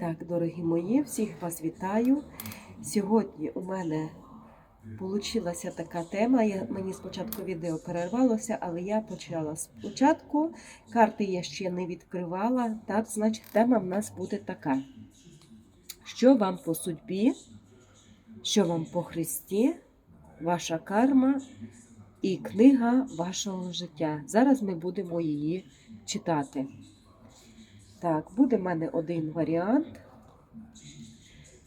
Так, дорогі мої, всіх вас вітаю. Сьогодні у мене вийшла така тема. Я, мені спочатку відео перервалося, але я почала спочатку. Карти я ще не відкривала. Так, значить, тема в нас буде така. Що вам по судьбі, що вам по Христі, ваша карма і книга вашого життя. Зараз ми будемо її читати. Так, буде в мене один варіант.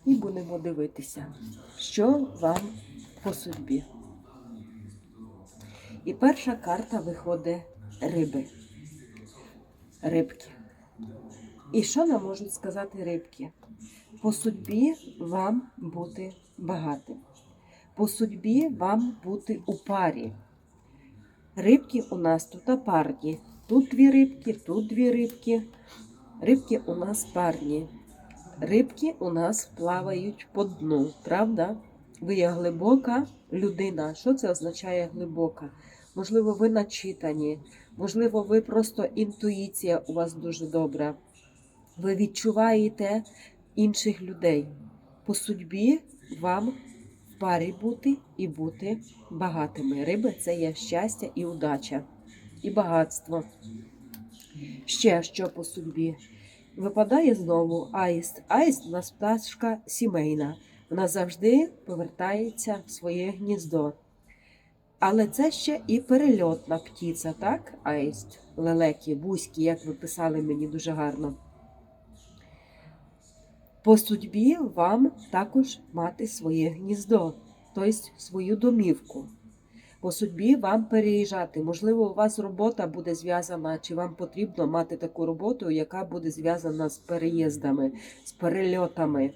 І будемо дивитися, що вам по судьбі. І перша карта виходить риби. Рибки. І що нам можуть сказати рибки? По судьбі вам бути багатим. По судьбі вам бути у парі. Рибки у нас тут парні. Тут дві рибки, тут дві рибки. Рибки у нас парні. Рибки у нас плавають по дну, правда? Ви є глибока людина. Що це означає глибока? Можливо, ви начитані, можливо, ви просто інтуїція у вас дуже добра. Ви відчуваєте інших людей. По судьбі вам в парі бути і бути багатими. Риби це є щастя і удача, і багатство. Ще що по судьбі. Випадає знову аїст. Аїст у нас пташка сімейна. Вона завжди повертається в своє гніздо. Але це ще і перельотна птиця, так? Аїст, лелеки, бузькі, як ви писали мені дуже гарно. По судьбі вам також мати своє гніздо, тобто свою домівку. По судьбі вам переїжджати. Можливо, у вас робота буде зв'язана, чи вам потрібно мати таку роботу, яка буде зв'язана з переїздами, з перельотами.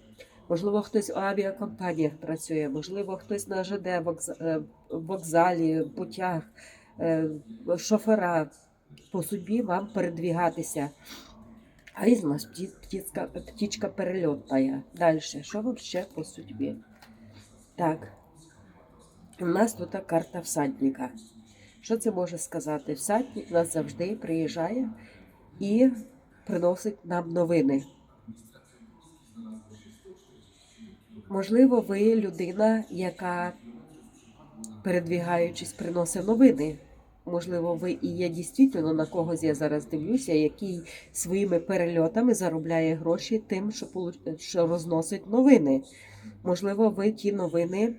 Можливо, хтось у авіакомпаніях працює, можливо, хтось на ЖД е, вокзалі, путях, е, шофера. По судьбі вам передвігатися. А із нас птічка, птічка перельотна. Далі, що вам ще по судьбі? Так. У нас тут карта всадника. Що це може сказати? Всадник нас завжди приїжджає і приносить нам новини. Можливо, ви людина, яка, передвігаючись, приносить новини. Можливо, ви і є дійсно на когось я зараз дивлюся, який своїми перельотами заробляє гроші тим, що, розносить новини. Можливо, ви ті новини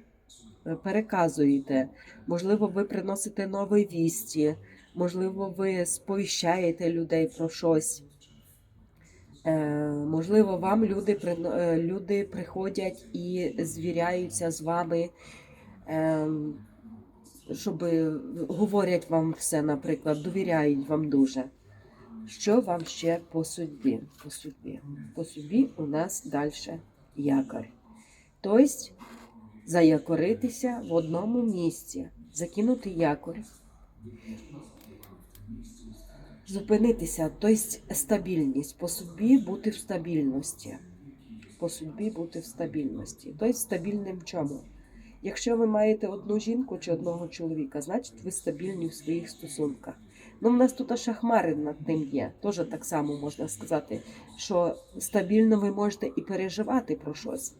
переказуєте, можливо, ви приносите нові вісті, можливо, ви сповіщаєте людей про щось. Е, Можливо, вам люди, е, люди приходять і звіряються з вами, е, щоб говорять вам все, наприклад, довіряють вам дуже. Що вам ще по судьбі? По судьбі, по судьбі у нас далі якорь. Тобто заякоритися в одному місці, закинути якорь, зупинитися, тобто стабільність, по судьбі бути в стабільності. По судьбі бути в стабільності. Тобто стабільним чому? Якщо ви маєте одну жінку чи одного чоловіка, значить ви стабільні в своїх стосунках. Ну, в нас тут аж хмари над тим є. Теж так само можна сказати, що стабільно ви можете і переживати про щось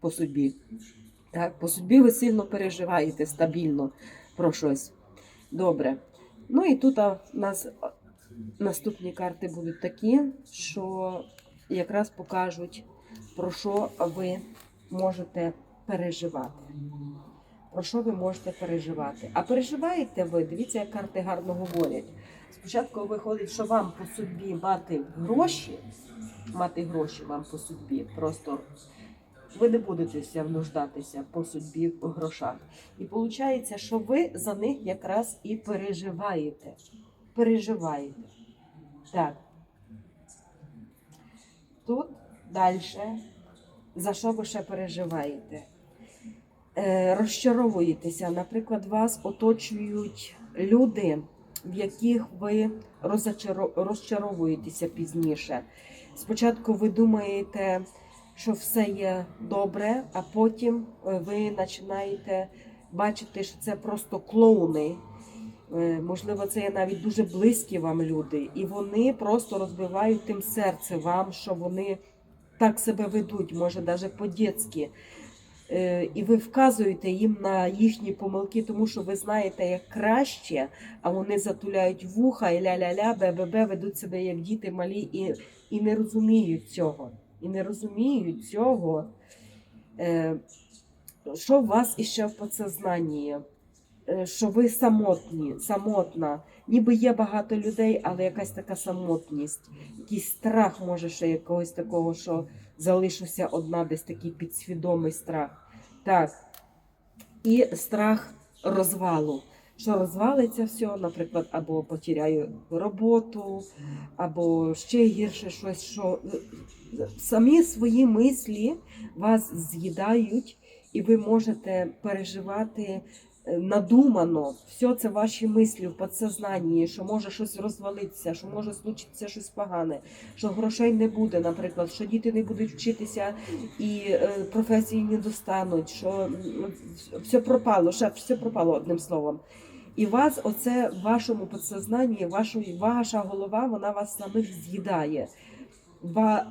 по судьбі. Так, по судьбі ви сильно переживаєте стабільно про щось. Добре. Ну і тут у нас наступні карти будуть такі, що якраз покажуть, про що ви можете переживати. Про що ви можете переживати? А переживаєте ви, дивіться, як карти гарно говорять. Спочатку виходить, що вам по судьбі мати гроші, мати гроші вам по судьбі, просто ви не будете внуждатися по судьбі в грошах. І виходить, що ви за них якраз і переживаєте. Переживаєте. Так. Тут далі. За що ви ще переживаєте? Е, розчаровуєтеся. Наприклад, вас оточують люди, в яких ви розчаровуєтеся пізніше. Спочатку ви думаєте, що все є добре, а потім е, ви починаєте бачити, що це просто клоуни. Е, Можливо, це є навіть дуже близькі вам люди, і вони просто розбивають тим серце вам, що вони так себе ведуть, може навіть по-дєцьки, е, і ви вказуєте їм на їхні помилки, тому що ви знаєте, як краще, а вони затуляють вуха і ля-ля-ля, бе-бе-бе, ведуть себе як діти малі і, і не розуміють цього. І не розуміють цього, е, що у вас іще в підсознанні, е, що ви самотні, самотна. Ніби є багато людей, але якась така самотність, якийсь страх, може, ще якогось такого, що залишуся одна, десь такий підсвідомий страх. Так. І страх розвалу. Що розвалиться все, наприклад, або потеряю роботу, або ще гірше щось, що е, самі свої мислі вас з'їдають, і ви можете переживати надумано. Все це ваші мислі в підсознанні, що може щось розвалитися, що може случитися щось погане, що грошей не буде, наприклад, що діти не будуть вчитися і е, професії не достануть, що все пропало, ще все пропало одним словом. І вас, оце в вашому підсознанні, вашу, ваша голова, вона вас самих з'їдає.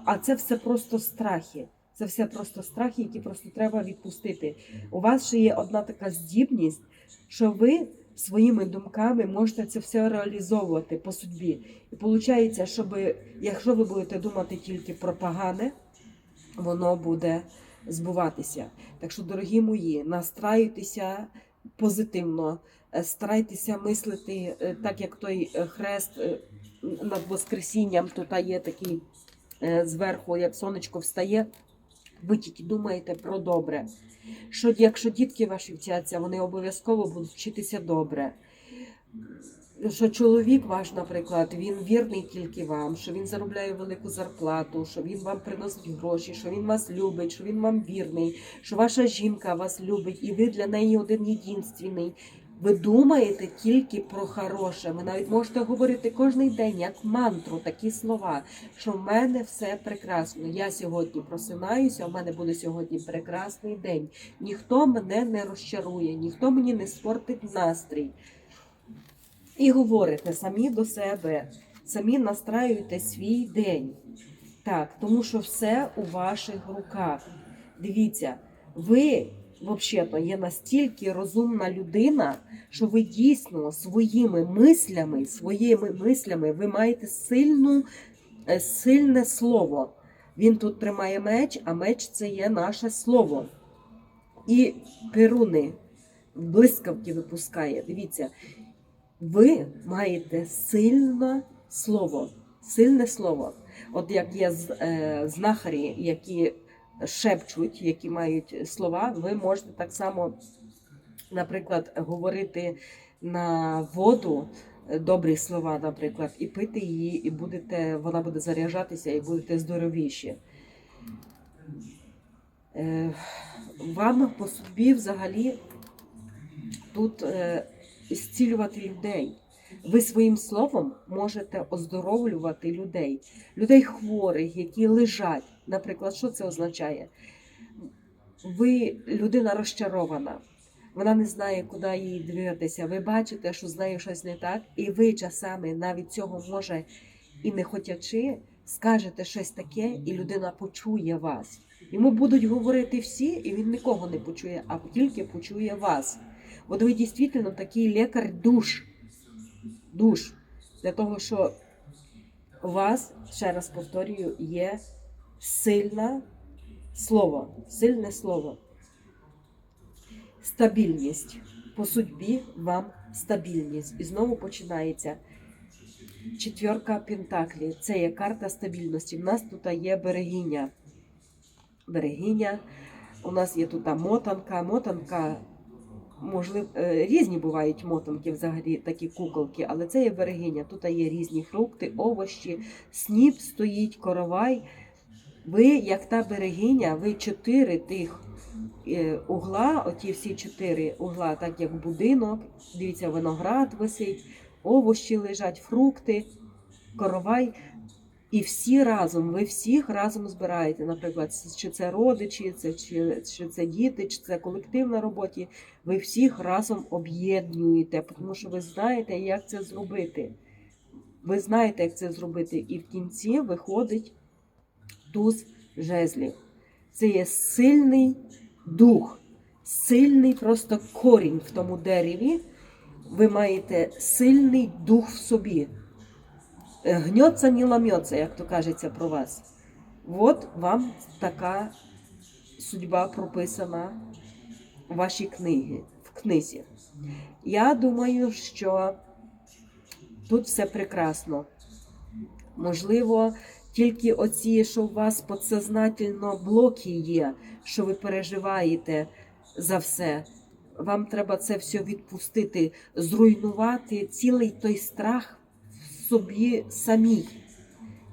А це все просто страхи. Це все просто страхи, які просто треба відпустити. У вас ще є одна така здібність, що ви своїми думками можете це все реалізовувати по судьбі. І виходить, щоб якщо ви будете думати тільки про погане, воно буде збуватися. Так що, дорогі мої, настраюйтеся позитивно, е, старайтеся мислити е, так, як той е, хрест над Воскресінням, тут є такий зверху, як сонечко встає. Ви тільки думаєте про добре. Що якщо дітки ваші вчаться, вони обов'язково будуть вчитися добре. Що чоловік ваш, наприклад, він вірний тільки вам, що він заробляє велику зарплату, що він вам приносить гроші, що він вас любить, що він вам вірний, що ваша жінка вас любить, і ви для неї один єдинственний. Ви думаєте тільки про хороше. Ви навіть можете говорити кожен день, як мантру, такі слова, що в мене все прекрасно. Я сьогодні просинаюся, у мене буде сьогодні прекрасний день. Ніхто мене не розчарує, ніхто мені не спортить настрій. І говорите самі до себе, самі настраюєте свій день. Так, тому що все у ваших руках. Дивіться, ви взагалі є настільки розумна людина, що ви дійсно своїми мислями, своїми мислями ви маєте сильну, е, сильне слово. Він тут тримає меч, а меч це є наше слово. І перуни, блискавки випускає. Дивіться, ви маєте сильне слово, сильне слово. От як є е, знахарі, які шепчуть, які мають слова, ви можете так само, наприклад, говорити на воду добрі слова, наприклад, і пити її, і будете, вона буде заряджатися, і будете здоровіші. Е, Вам по судьбі взагалі тут е, зцілювати людей. Ви своїм словом можете оздоровлювати людей, людей хворих, які лежать. Наприклад, що це означає? Ви людина розчарована, вона не знає, куди їй дивитися. Ви бачите, що з нею щось не так, і ви часами навіть цього може і не хотячи, скажете щось таке, і людина почує вас. Йому будуть говорити всі, і він нікого не почує, а тільки почує вас. От ви дійсно такий лікар душ. Душ. Для того, що у вас, ще раз повторюю, є сильне слово, сильне слово. Стабільність. По судьбі вам стабільність. І знову починається четверка Пентаклі. Це є карта стабільності. У нас тут є берегиня. Берегиня. У нас є тут мотанка. Мотанка можливо, е, різні бувають мотанки, взагалі такі куколки, але це є берегиня. Тут є різні фрукти, овощі, сніп стоїть, коровай. Ви, як та берегиня, ви чотири тих е, угла, оті всі чотири угла, так як будинок. Дивіться, виноград висить, овощі лежать, фрукти, коровай. І всі разом, ви всіх разом збираєте. Наприклад, чи це родичі, це, чи, чи це діти, чи це колектив на роботі. Ви всіх разом об'єднуєте, тому що ви знаєте, як це зробити. Ви знаєте, як це зробити. І в кінці виходить туз жезлів. Це є сильний дух, сильний просто корінь в тому дереві. Ви маєте сильний дух в собі. Е, Гнеться, не ламеться, як то кажеться про вас. От вам така судьба прописана в вашій книгі, в книзі. Я думаю, що тут все прекрасно. Можливо, тільки оці, що у вас подсознательно блоки є, що ви переживаєте за все. Вам треба це все відпустити, зруйнувати цілий той страх в собі самій.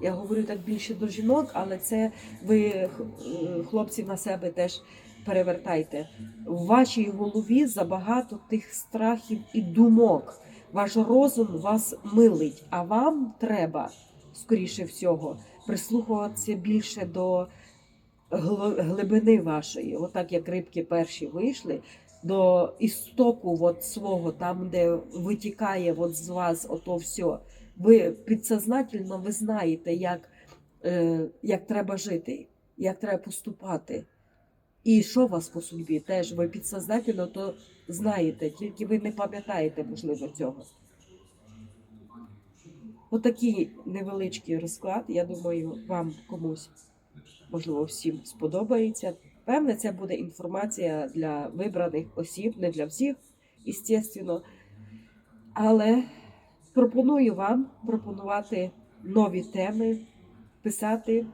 Я говорю так більше до жінок, але це ви, е, хлопці, на себе теж перевертайте. В вашій голові забагато тих страхів і думок. Ваш розум вас милить, а вам треба, скоріше всього, прислухуватися більше до глибини вашої. Отак як рибки перші вийшли, до істоку от свого, там, де витікає от з вас ото все. Ви підсознательно ви знаєте, як, е, як треба жити, як треба поступати. І що у вас по судьбі теж ви підсознательно то знаєте, тільки ви не пам'ятаєте, можливо, цього. Отакий невеличкий розклад. Я думаю, вам комусь, можливо, всім сподобається. Певне, це буде інформація для вибраних осіб, не для всіх, естественно. Але пропоную вам пропонувати нові теми, писати,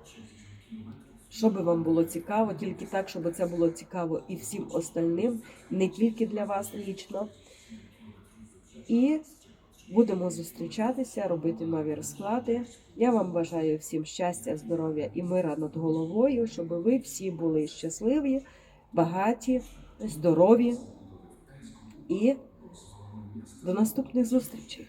що би вам було цікаво, тільки так, щоб це було цікаво і всім остальним, не тільки для вас лічно. І будемо зустрічатися, робити нові розклади. Я вам бажаю всім щастя, здоров'я і мира над головою, щоб ви всі були щасливі, багаті, здорові. І до наступних зустрічей!